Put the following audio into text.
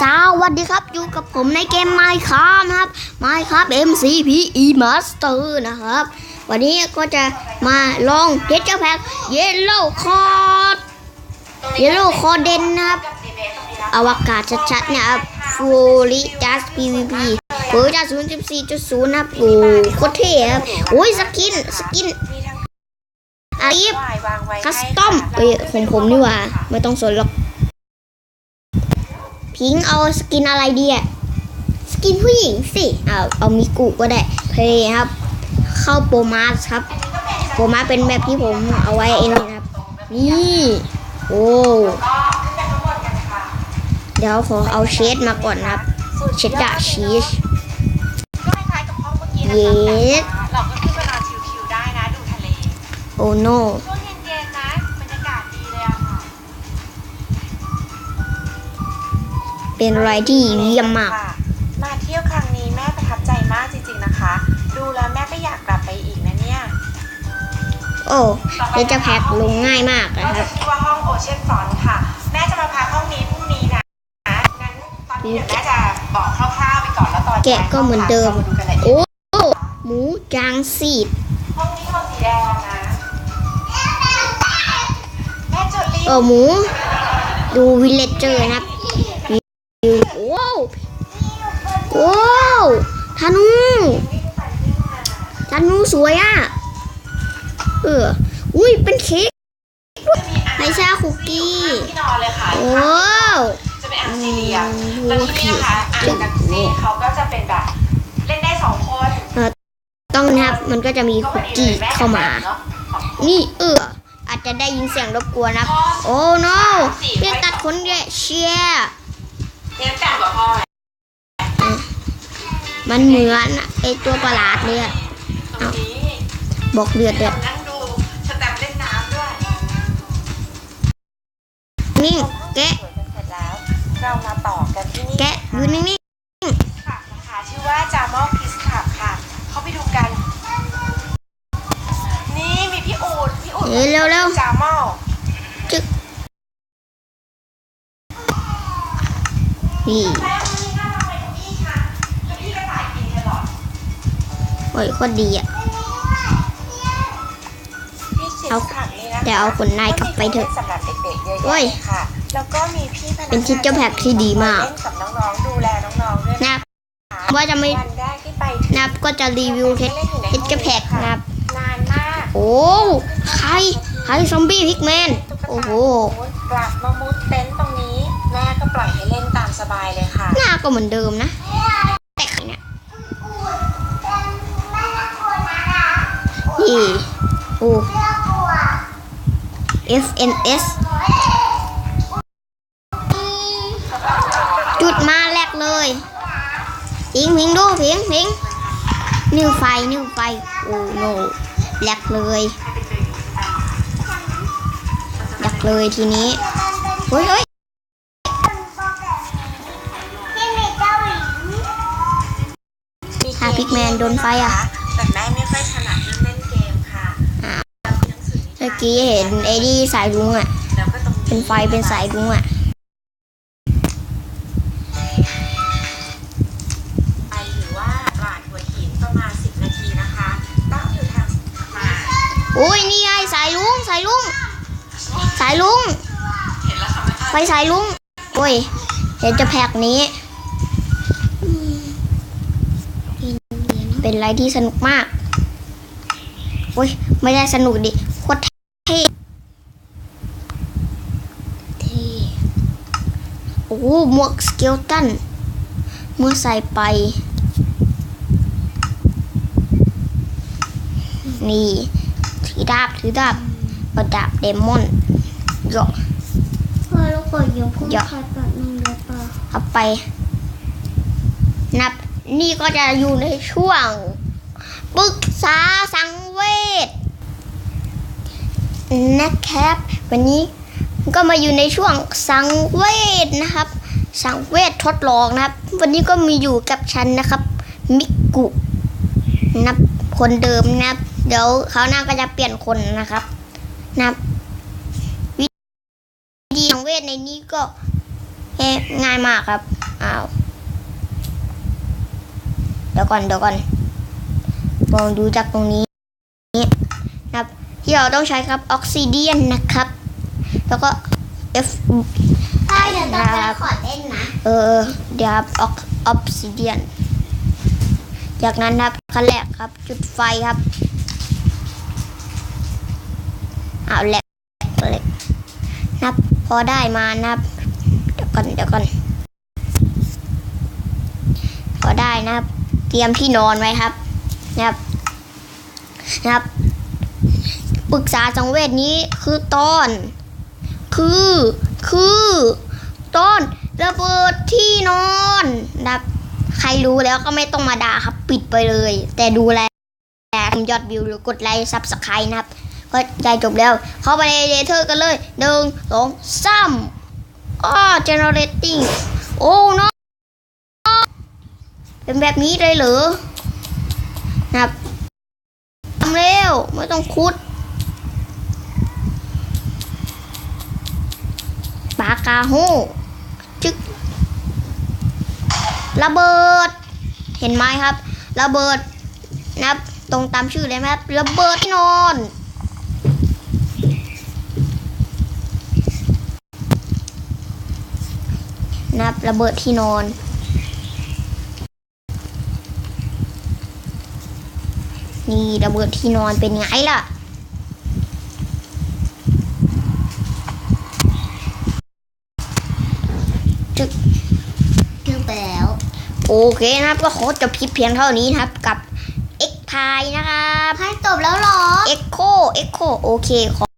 สวัสดีครับอยู่กับผมในเกม Minecraft นะครับ Minecraft MCPE Master นะครับ วันนี้ก็จะมาลองเทสเจอร์แพ็ก Yellow Card Yellow Card เดนนะครับ อวกาศชัดๆเนี่ยครับ Fully Just PVP เวอร์ชัน0.14.0นะครับโอ้โคตรเท่ครับโอ้ยสกินสกินอาลีฟคัสตอมเอ้ยของผมนี่ว่า ไม่ต้องสนหรอก พิงค์เอาสกินอะไรดีอะสกินผู้หญิงสิเอาเอามิกุก็ได้เพลย์ครับ เข้าโปรมาสครับ โปรมาสเป็นแบบที่ผมเอาไว้เองนะครับ นี่โอ้เดี๋ยวขอเอาเชดมาก่อนนะครับ เชดดาชีสก็คล้ายๆกับห้องเมื่อกี้นะเย็คะดเรา เป็นอะไรที่เยี่ยมมากค่ะมาเที่ยวครั้งนี้แม่ประทับใจมากจริงๆนะคะ ดูแล้วแม่ก็อยากกลับไปอีกนะเนี่ยโอ้เดี๋ยวจะแพ็คลงง่ายมากก็นะคจะรับชื่อว่าห้องโอเชียนฟรอนค่ะ แม่จะมาพักห้องนี้พรุ่งนี้นะงั้นตอนนี้เดี๋ยวแม่จะบอกคร่าวๆไปก่อนแล้วตอนแกะก็เหมือนเดิม ราาดูกันเลย โอ้หมูจางซีด ห้องนี้ห้องสีแดงนะแม่จุดลิงเออหมู ดูวิลเลจเจอร์นะครับ ธนูธนูสวยอะ เออ อุ้ยเป็นเค้กไม่ใช่คุกกี้ที่นอนเลยค่ะโอ้วจะเป็นอ่างสี่เหลี่ยมแล้วที่นี่นะคะอ่างกันซี่เขาก็จะเป็นแบบเล่นได้สองคนต้องนะครับ มันก็จะมีคุกกี้เข้ามา นี่เออ อาจจะได้ยินเสียงรบกวนนะครับโอ้ no เรียกตัดคนแย่เชียร์เนี่ยแต่งกับพ่อไห มมันเหมือนไอตัวประหลาดเลยอะตรงนี้บอกเลือดเด้อนั่งดูสแตมป์เล่นน้ำด้วยนิ่งแกะสวยกันเสร็จแล้ว เรามาต่อกันที่นี่แกะอยู่นิ่งค่ะนะคะชื่อว่าจามอคิสคับค่ะ เข้าไปดูกัน นี่มีพี่อูดพี่อูดๆเฮ้ยเร็วเร็วจามอๆจึ๊กนี่ โอ้ยโคตรดีอะพี่คิสคับนี่นะคะเดี๋ยวเอาขนนายกลับไปเถอะสำหรับเด็กๆเยอะโอ้ยแยะค่ะ แล้วก็มีพี่พนักงานเป็นทิชเจอร์แพ็คที่ดีมาก เล่นกับน้องๆดูแลน้องๆด้วยนะนะครับว่าจะไม่วันแรกที่ไปถึงนับก็จะรีวิวเทสเทสจะแพ็กนะครับ นานมากโอ้ใครใครซอมบี้พิกแมน ตุ๊กตาโอ้โหกลับมามุดเต็นท์ตรงนี้ แม่ก็ปล่อยให้เล่นตามสบายเลยค่ะ หน้าก็เหมือนเดิมนะ นี่โอ้ FNS จุดมาแรกเลยพิงพิงดูพิงพิงนิ้วไฟนิ้วไฟ โอ้โนแรกเลยแรกเลยทีนี้เฮ้ยเฮ้ยค่ะพิกแมนโดนไฟอะแต่แม่ไม่ค่อยถนัดเรื่องเล่นเกมค่ะ อ่า แล้ว มีหนังสือนิเมื่อทานกี้เห็นไอ้นี่สายรุ้งอะแล้วก็ตรงนี้เป็นไฟเป็นสายรุ้งอะไปหรือว่าตลาดหัวหินประมาณ10นาทีนะคะตั้งอยู่ทางมาโอ้ยนี่ไงสายรุ้งสายรุ้งสายรุ้งเห็นแล้วค่ะไฟสายรุ้งโอ้ยเห็นจะแพ็กนี้ เป็นอะไรที่สนุกมากโอ้ยไม่ได้สนุกดิโคตรเท่เท่โอ้โหหมวกสเกลตันเมื่อใส่ไป นี่ ถือดาบ ถือดาบประดับเดมอนเหยาะพ่อแล้วก็ยกพุ่งเดี๋ยวขาดแบบนึงเลยป่ะเอาไป นับ นี่ก็จะอยู่ในช่วงปรึกษาสังเวชนะครับ วันนี้ก็มาอยู่ในช่วงสังเวชนะครับ สังเวชทดลองนะครับ วันนี้ก็มีอยู่กับฉันนะครับ มิกุนับคนเดิมนะครับ เดี๋ยวคราหน้าก็จะเปลี่ยนคนนะครับนับวิธีสังเวชในนี้ก็เฮง่ายมากครับอ้าวเดี๋ยวก่อนเดี๋ยวก่อนลองดูจากตรงนี้นะครับ ที่เราต้องใช้ครับออกซิเดียนนะครับ แล้วก็ F ใช่เดี๋ยวต่อไปขอเล่นนะ เออ เดี๋ยวครับออกออฟซิเดียน จากนั้นครับขั้นแรกครับ จุดไฟครับเอาแหลกเหล็กนับพอได้มานับเดี๋ยวก่อนเดี๋ยวก่อนพอได้นะครับ เตรียมที่นอนไว้ครับ นะครับ นะครับปรึกษาสังเวชนี้คือตอน คือ คือ ต้นระเบิดที่นอนนะใครรู้แล้วก็ไม่ต้องมาด่าครับ ปิดไปเลย แต่ดูแลยอดวิวหรือกดไลค์ซับสไครต์นะครับก็ใจจบแล้ว เข้าไปในเดเทอร์กันเลยหนึ่งสองสามอ้อ generating โอ้เนาะเป็นแบบนี้เลยเหรอนะครับทำเร็ว ไม่ต้องคุดากาโฮจึกระเบิด เห็นไหมครับ ระเบิดนะครับตรงตามชื่อเลยไหมครับระเบิดที่นอนนะครับระเบิดที่นอน นี่ระเบิดที่นอนเป็นไงล่ะ จึก ถึงไปแล้ว โอเคนะครับก็ขอจบคลิปเพียงเท่านี้นะครับกับ X พายนะครับให้จบแล้วเหรอ Echo Echo โอเคขอ